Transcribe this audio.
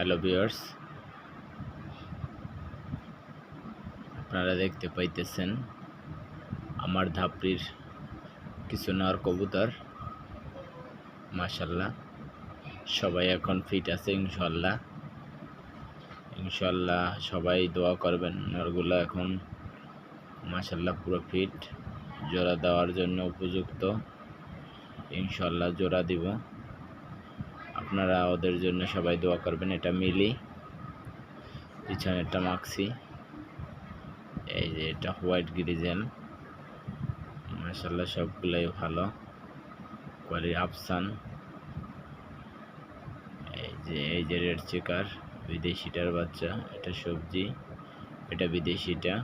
Hello viewers আপনারা দেখতে পাইতেছেন আমার ধাপড়ির কিছু নর কবুতর। মাশাল্লাহ সবাই এখন ফিট আছে ইনশাল্লাহ ইনশাল্লাহ সবাই দোয়া করবেন, নরগুলো এখন মাশাল্লাহ পুরো ফিট জোড়া দেওয়ার জন্য উপযুক্ত। ইনশাল্লাহ জোড়া দিব। আপনারা ওদের জন্য সবাই দোয়া করবেন, এটা মিলি, পিছনেরটা মাক্সি, এই যে এটা হোয়াইট গ্রিজেল মাসাল্লাহ সবগুলোই ভালো কোয়ালি আফসান, এই যে এই যে রেড চেকার, বিদেশিটার বাচ্চা, এটা সবজি, এটা বিদেশিটা।